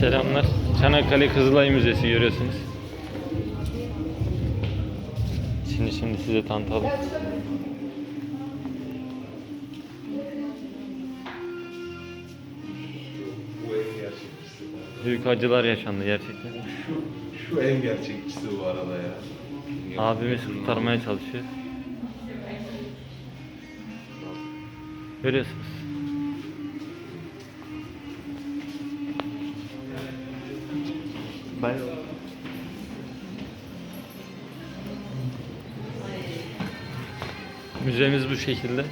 Selamlar. Çanakkale Kızılay Müzesi görüyorsunuz. Şimdi şimdi size tanıtalım. Büyük acılar yaşandı gerçekten. Şu, şu en gerçekçisi bu arada ya. Abimiz kurtarmaya çalışıyor. Görüyorsunuz. Ben Müzemiz bu şekilde.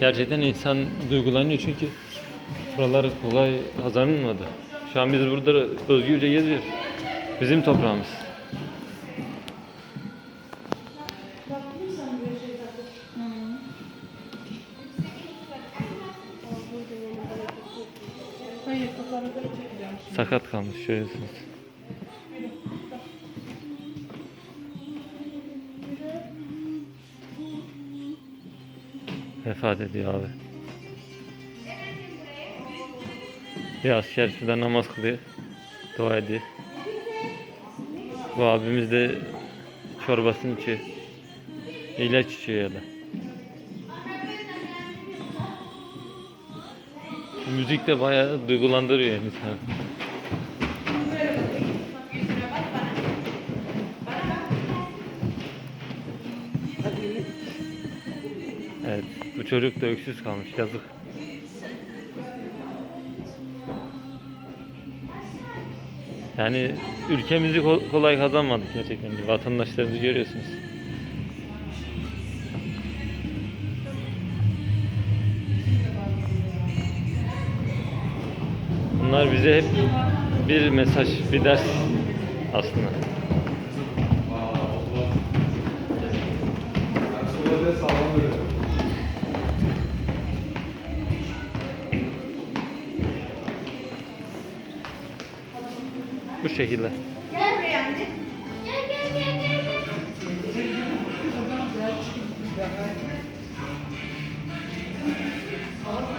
Gerçekten insan duygulanıyor çünkü buralar kolay kazanılmadı. Şu an biz burada özgürce geziyoruz. Bizim toprağımız. Sakat kalmış görüyorsunuz. Vefat ediyor abi. Bir asker şurada namaz kılıyor. Dua ediyor. Bu abimiz de çorbasını içiyor. İlaç içiyor ya da. Müzik de bayağı duygulandırıyor insanı. Evet, bu çocuk da öksüz kalmış, yazık. Yani ülkemizi ko- kolay kazanmadık gerçekten. Vatandaşlarımızı görüyorsunuz. Bunlar bize hep bir mesaj, bir ders aslında. Bu şekilde. Gel buraya anne. Gel gel gel gel.